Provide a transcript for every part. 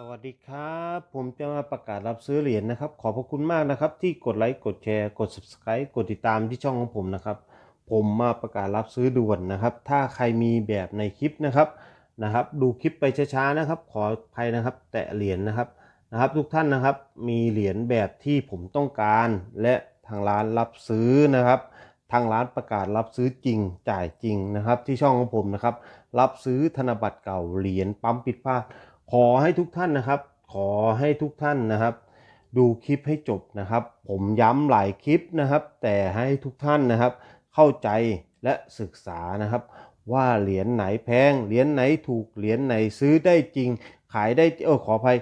สวัสดีครับ ผมจะมาประกาศรับซื้อเหรียญนะครับ ขอบพระคุณมากนะครับ ที่กดไลค์กดแชร์กด subscribe กดติดตามที่ช่องของผมนะครับ ผมมาประกาศรับซื้อด่วนนะครับ ถ้าใครมีแบบในคลิปนะครับนะครับ ดูคลิปไปช้าๆนะครับ ขออภัยนะครับ แตะเหรียญนะครับนะครับ ทุกท่านนะครับมีเหรียญแบบที่ผมต้องการ และทางร้านรับซื้อนะครับ ทางร้านประกาศรับซื้อจริงจ่ายจริงนะครับ ที่ช่องของผมนะครับ รับซื้อธนบัตรเก่าเหรียญปั๊มปิดพลา ขอให้ทุกท่านนะครับ ขอให้ทุกท่านนะครับ ดูคลิปให้จบนะครับ ผมย้ำหลายคลิปนะครับ แต่ให้ทุกท่านนะครับ เข้าใจและศึกษานะครับ ว่าเหรียญไหนแพงเหรียญไหนถูกเหรียญไหนซื้อได้จริง ขายได้เออขออภัย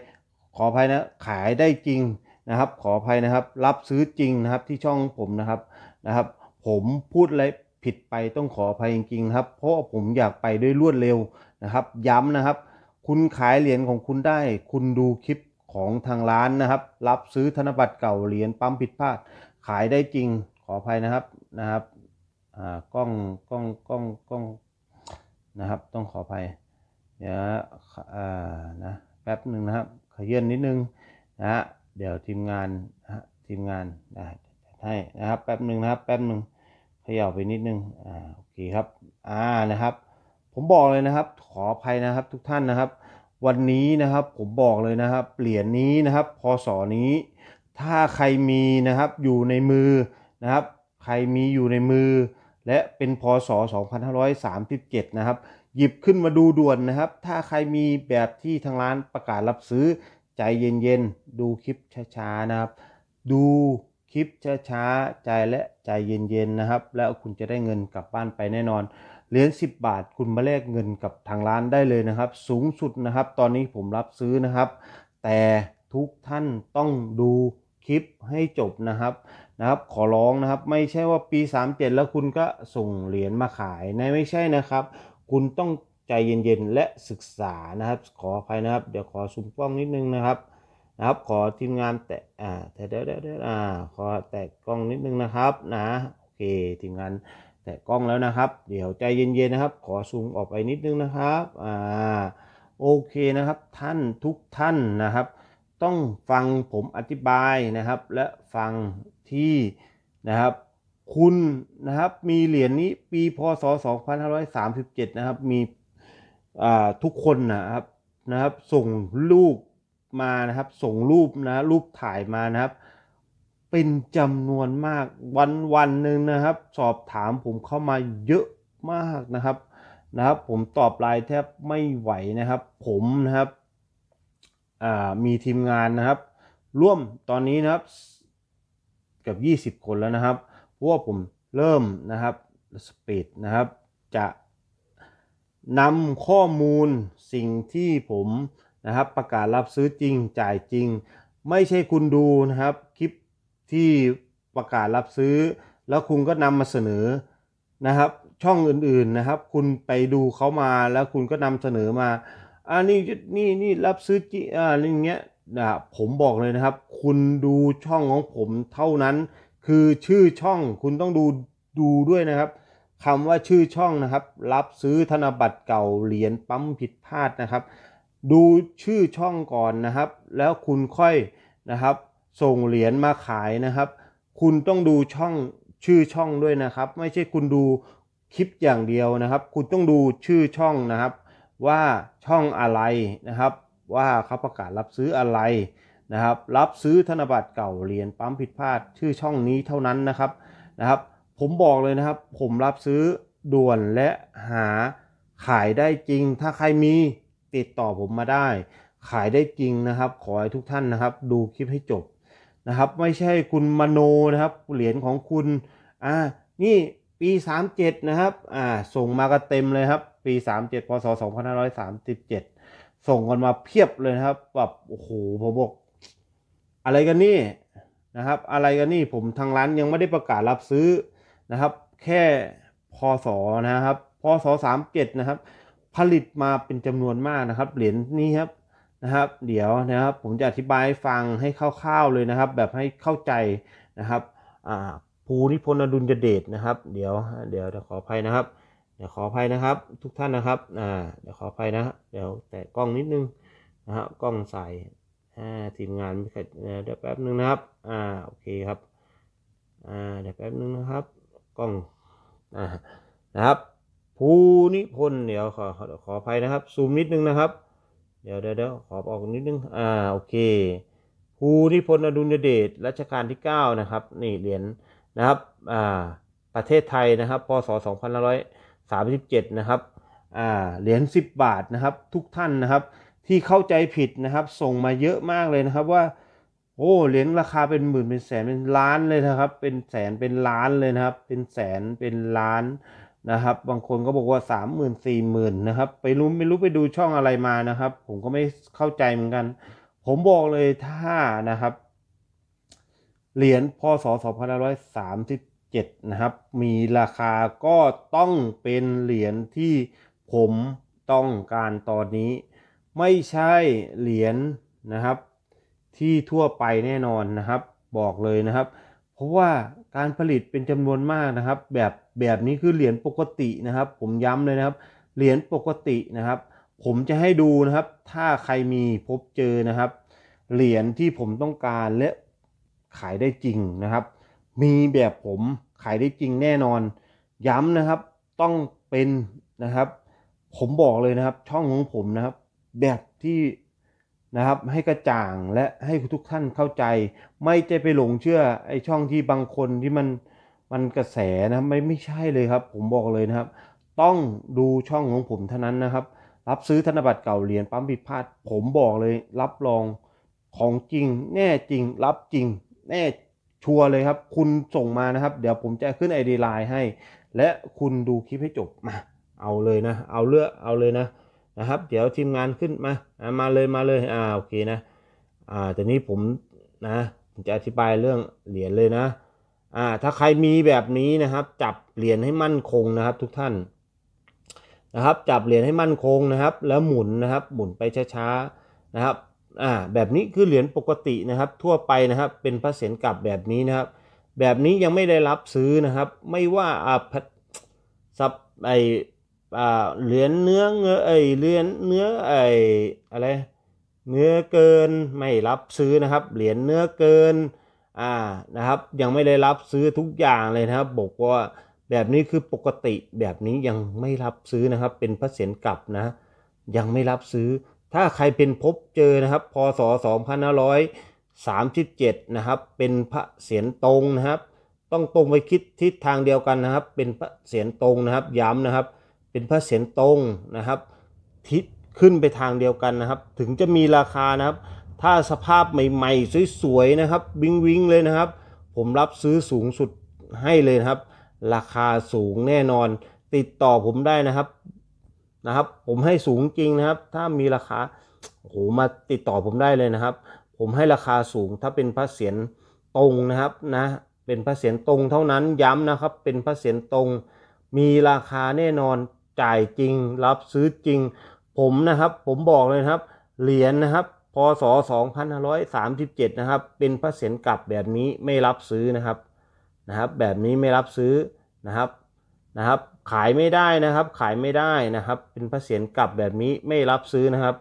ขออภัยนะขายได้จริงนะครับ ขออภัยนะครับ รับซื้อจริงนะครับที่ช่องผมนะครับนะครับ ผมพูดอะไรผิดไปต้องขออภัยจริงๆครับ เพราะผมอยากไปด้วยรวดเร็วนะครับ ย้ำนะครับ คุณขายเหรียญของคุณได้ คุณดูคลิปของทางร้านนะครับ รับซื้อธนบัตรเก่าเหรียญปั๊มผิดพลาด ขายได้จริงขออภัยนะครับนะครับอ่ากล้องกล้องกล้องกล้องนะครับ ต้องขออภัยเดี๋ยวอ่านะแป๊บหนึ่งนะครับขยื่นนิดนึงนะฮะเดี๋ยวทีมงานนะฮะทีมงานนะให้นะครับแป๊บหนึ่งนะครับแป๊บหนึ่งเขย่าไปนิดนึงอ่าโอเคครับอ่านะครับ ผมบอกเลยนะครับ ขออภัยนะครับทุกท่านนะครับ วันนี้นะครับผมบอกเลยนะครับเหรียญนี้นะครับพศนี้ ถ้าใครมีนะครับอยู่ในมือนะครับ ใครมีอยู่ในมือ และเป็นพศ 2537 นะครับ หยิบขึ้นมาดูด่วนนะครับ ถ้าใครมีแบบที่ทางร้านประกาศรับซื้อใจเย็นๆ ดูคลิปช้าๆนะครับ ดู ลิปช้าๆ ใจและใจเย็นๆนะครับ แล้วคุณจะได้เงินกลับบ้านไปแน่นอนเหรียญ10 บาทคุณมาแลกเงินกับทางร้านได้เลยนะครับ สูงสุดนะครับ ตอนนี้ผมรับซื้อนะครับ แต่ทุกท่านต้องดูคลิปให้จบนะครับนะครับ ขอร้องนะครับ ไม่ใช่ว่าปี 37 แล้วคุณก็ส่งเหรียญมาขายนะไม่ใช่นะครับ คุณต้องใจเย็นๆและศึกษานะครับ ขออภัยนะครับ เดี๋ยวขอซูมกล้องนิดนึงนะครับ นะครับขอทีมงานแตะอ่าเดี๋ยวเดี๋ยวเดี๋ยวอ่าขอแตะกล้องนิดนึงนะครับนะโอเคทีมงานแตะกล้องแล้วนะครับ เดี๋ยวใจเย็นๆนะครับ ขอซูมออกไปนิดนึงนะครับอ่าโอเคนะครับท่านทุกท่านนะครับ ต้องฟังผมอธิบายนะครับ และฟังที่นะครับ คุณนะครับมีเหรียญนี้ปีพศ 2537 นะครับ มีอ่าทุกคนนะครับนะครับ ส่งรูป มานะครับ ส่งรูปนะรูปถ่ายมานะครับ เป็นจำนวนมากวันวันหนึ่งนะครับ สอบถามผมเข้ามาเยอะมากนะครับนะครับ ผมตอบไลน์แทบไม่ไหวนะครับ ผมนะครับมีทีมงานนะครับ ร่วมตอนนี้นะครับเกือบ20 คนแล้วนะครับเพราะว่าผมเริ่มนะครับสปีดนะครับจะนำข้อมูลสิ่งที่ผม นะครับประกาศรับซื้อจริงจ่ายจริง ไม่ใช่คุณดูนะครับคลิปที่ประกาศรับซื้อ แล้วคุณก็นำมาเสนอนะครับ ช่องอื่นๆนะครับ คุณไปดูเขามาแล้วคุณก็นำเสนอมาอ่านี่นี่นี่รับซื้อจิอ่าอะไรอย่างเงี้ยนะผมบอกเลยนะครับ คุณดูช่องของผมเท่านั้น คือชื่อช่องคุณต้องดูดูด้วยนะครับคำว่าชื่อช่องนะครับ รับซื้อธนบัตรเก่าเหรียญปั๊มผิดพลาดนะครับ ดูชื่อช่องก่อนนะครับ แล้วคุณค่อยนะครับ ส่งเหรียญมาขายนะครับ คุณต้องดูช่องชื่อช่องด้วยนะครับ ไม่ใช่คุณดูคลิปอย่างเดียวนะครับ คุณต้องดูชื่อช่องนะครับ ว่าช่องอะไรนะครับ ว่าเขาประกาศรับซื้ออะไรนะครับ รับซื้อธนบัตรเก่าเหรียญปั๊มผิดพลาด ชื่อช่องนี้เท่านั้นนะครับนะครับ ผมบอกเลยนะครับ ผมรับซื้อด่วนและหาขายได้จริง ถ้าใครมี ติดต่อผมมาได้ ขายได้จริงนะครับ ขอให้ทุกท่านนะครับ ดูคลิปให้จบนะครับ ไม่ใช่คุณมโนนะครับเหรียญของคุณอ่านี่ปี 37 นะครับอ่าส่งมากันเต็มเลยครับ ปี 37พศ2537 ส่งกันมาเพียบเลยครับแบบโอ้โหผมบอกอะไรกันนี่นะครับ อะไรกันนี่ผมทางร้านยังไม่ได้ประกาศรับซื้อนะครับ แค่พศนะครับพศ37นะครับ ผลิตมาเป็นจำนวนมากนะครับ เหรียญนี้ครับนะครับ เดี๋ยวนะครับผมจะอธิบายให้ฟังให้คร่าวๆเลยนะครับ แบบให้เข้าใจนะครับภูนิพนธ์อดุลยเดชนะครับ เดี๋ยวเดี๋ยวขออภัยนะครับเดี๋ยวขออภัยนะครับ ทุกท่านนะครับอ่าเดี๋ยวขออภัยนะเดี๋ยวแตะกล้องนิดนึงนะฮะกล้องใส่ทีมงานเคยเอ่อเดี๋ยวแป๊บนึงนะครับอ่าโอเคครับอ่าเดี๋ยวแป๊บนึงนะครับกล้องอ่านะครับ ภูนิพนธ์เดี๋ยวขอขอขออภัยนะครับ ซูมนิดนึงนะครับเดี๋ยวเดี๋ยวเดี๋ยวขอออกนิดนึง อ่า โอเค ภูนิพนธ์อดุลยเดชรัชกาลที่ 9 นะครับ นี่เหรียญนะครับ อ่า ประเทศไทยนะครับ พศ 2537 นะครับ อ่า เหรียญ 10 บาทนะครับ ทุกท่านนะครับ ที่เข้าใจผิดนะครับ ส่งมาเยอะมากเลยนะครับว่า โอ้ เหรียญราคาเป็นหมื่นเป็นแสนเป็นล้านเลยนะครับ เป็นแสนเป็นล้านเลยนะครับ เป็นแสนเป็นล้าน นะครับ บางคนก็บอกว่าสามหมื่นสี่หมื่นนะครับ ไปรู้ไม่รู้ไปดูช่องอะไรมานะครับ ผมก็ไม่เข้าใจเหมือนกัน ผมบอกเลยถ้านะครับ เหรียญพศ2537นะครับ มีราคาก็ต้องเป็นเหรียญที่ผมต้องการตอนนี้ ไม่ใช่เหรียญนะครับ ที่ทั่วไปแน่นอนนะครับ บอกเลยนะครับ เพราะว่า การผลิตเป็นจำนวนมากนะครับ แบบแบบนี้คือเหรียญปกตินะครับ ผมย้ำเลยนะครับ เหรียญปกตินะครับ ผมจะให้ดูนะครับ ถ้าใครมีพบเจอนะครับ เหรียญที่ผมต้องการและขายได้จริงนะครับ มีแบบผมขายได้จริงแน่นอน ย้ำนะครับ ต้องเป็นนะครับ ผมบอกเลยนะครับ ช่องของผมนะครับ แบบที่ นะครับให้กระจ่างและให้ทุกท่านเข้าใจ ไม่จะไปหลงเชื่อไอ้ช่องที่บางคนที่มันมันกระแสนะไม่ไม่ใช่เลยครับ ผมบอกเลยนะครับ ต้องดูช่องของผมเท่านั้นนะครับ รับซื้อธนบัตรเก่าเหรียญปั๊มผิดพลาด ผมบอกเลย รับรองของจริง แน่จริง รับจริง แน่ชัวร์เลยครับ คุณส่งมานะครับ เดี๋ยวผมจะขึ้นไอดีไลน์ให้ และคุณดูคลิปให้จบมาเอาเลยนะ เอาเลือกเอาเลยนะ นะครับ เดี๋ยวทีมงานขึ้นมามาเลยมาเลยอ่าโอเคนะอ่าแต่นี้ผมนะผมจะอธิบายเรื่องเหรียญเลยนะอ่าถ้าใครมีแบบนี้นะครับ จับเหรียญให้มั่นคงนะครับ ทุกท่านนะครับจับเหรียญให้มั่นคงนะครับ แล้วหมุนนะครับ หมุนไปช้าๆนะครับอ่าแบบนี้คือเหรียญปกตินะครับ ทั่วไปนะครับ เป็นพระเศียรกลับแบบนี้นะครับ แบบนี้ยังไม่ได้รับซื้อนะครับ ไม่ว่าอ่าพัดซับไอ อ่าเหรียญเนื้อเงอไอยเหรียญเนื้อไออะไรเนื้อเกินไม่รับซื้อนะครับ เหรียญเนื้อเกินอ่านะครับ ยังไม่ได้รับซื้อทุกอย่างเลยนะครับ บอกว่าแบบนี้คือปกติแบบนี้ยังไม่รับซื้อนะครับ เป็นพระเศียรกลับนะ ยังไม่รับซื้อ ถ้าใครเป็นพบเจอนะครับพศ2537นะครับ เป็นพระเศียรตรงนะครับ ต้องตรงไปคิดทิศทางเดียวกันนะครับ เป็นพระเศียรตรงนะครับ ย้ำนะครับ เป็นพระเศียรตรงนะครับ ทิศขึ้นไปทางเดียวกันนะครับ ถึงจะมีราคานะครับ ถ้าสภาพใหม่ๆ สวยๆนะครับ วิงวิงเลยนะครับ ผมรับซื้อสูงสุดให้เลยนะครับ ราคาสูงแน่นอน ติดต่อผมได้นะครับนะครับ ผมให้สูงจริงนะครับ ถ้ามีราคาโอ้โหมาติดต่อผมได้เลยนะครับ ผมให้ราคาสูงถ้าเป็นพระเศียรตรงนะครับนะเป็นพระเศียรตรงเท่านั้นย้ำนะครับ เป็นพระเศียรตรงมีราคาแน่นอน จ่ายจริง รับซื้อจริง ผมนะครับ ผมบอกเลยครับ เหรียญนะครับพศ2537 นะครับ เป็นพระเศียรกลับแบบนี้ไม่รับซื้อนะครับนะครับ แบบนี้ไม่รับซื้อนะครับนะครับ ขายไม่ได้นะครับ ขายไม่ได้นะครับ เป็นพระเศียรกลับแบบนี้ไม่รับซื้อนะครับ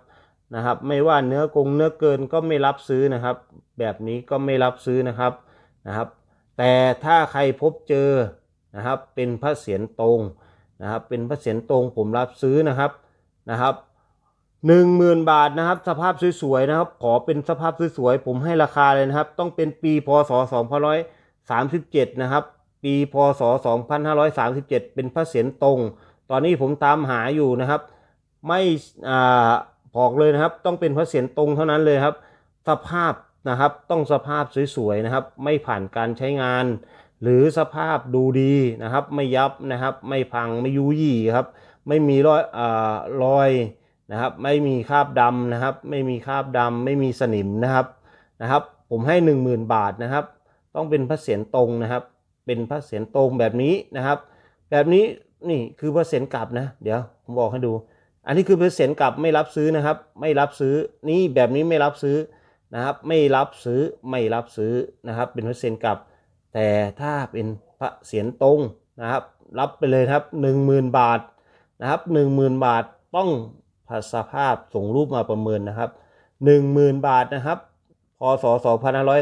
นะครับ ไม่ว่าเนื้อกงเนื้อเกินก็ไม่รับซื้อนะครับ แบบนี้ก็ไม่รับซื้อนะครับนะครับ แต่ถ้าใครพบเจอนะครับ เป็นพระเศียรตรง นะครับเป็นพระเศียรตรงผมรับซื้อนะครับนะครับหนึ่งหมื่นบาทนะครับ สภาพสวยๆนะครับ ขอเป็นสภาพสวยๆผมให้ราคาเลยนะครับ ต้องเป็นปีพศ2537นร้อยสามสิบเจ็ดนะครับ ปีพศ2537เป็นพระเศียรตรง ตอนนี้ผมตามหาอยู่นะครับ ไม่อ่าบอกเลยนะครับ ต้องเป็นพระเศียรตรงเท่านั้นเลยครับ สภาพนะครับต้องสภาพสวยๆนะครับ ไม่ผ่านการใช้งาน หรือสภาพดูดีนะครับ ไม่ยับนะครับ ไม่พังไม่ยุยยี่ครับ ไม่มีรอยอ่ารอยนะครับ ไม่มีคราบดำนะครับ ไม่มีคราบดำไม่มีสนิมนะครับนะครับ ผมให้ 10,000 บาทนะครับ ต้องเป็นพระเศียรตรงนะครับ เป็นพระเศียรตรงแบบนี้นะครับ แบบนี้นี่คือพระเศียรกลับนะ เดี๋ยวผมบอกให้ดู อันนี้คือพระเศียรกลับไม่รับซื้อนะครับ ไม่รับซื้อนี่แบบนี้ไม่รับซื้อนะครับ ไม่รับซื้อไม่รับซื้อนะครับ เป็นพระเศียรกลับ แต่ถ้าเป็นพระเศียรตรงนะครับ รับไปเลยครับหนึ่งหมื่นบาทนะครับหนึ่งหมื่นบาทต้องภาษาภาพส่งรูปมาประเมินนะครับ 10,000 บาทนะครับพศ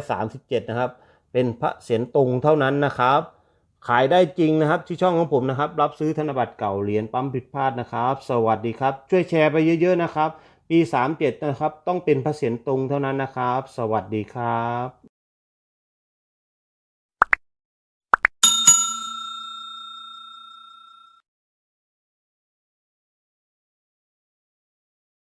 2537 นะครับ เป็นพระเศียรตุงเท่านั้นนะครับ ขายได้จริงนะครับที่ช่องของผมนะครับ รับซื้อธนบัตรเก่าเหรียญปั๊มผิดพลาดนะครับ สวัสดีครับ ช่วยแชร์ไปเยอะๆนะครับ ปี 37 นะครับ ต้องเป็นพระเศียรตุงเท่านั้นนะครับ สวัสดีครับ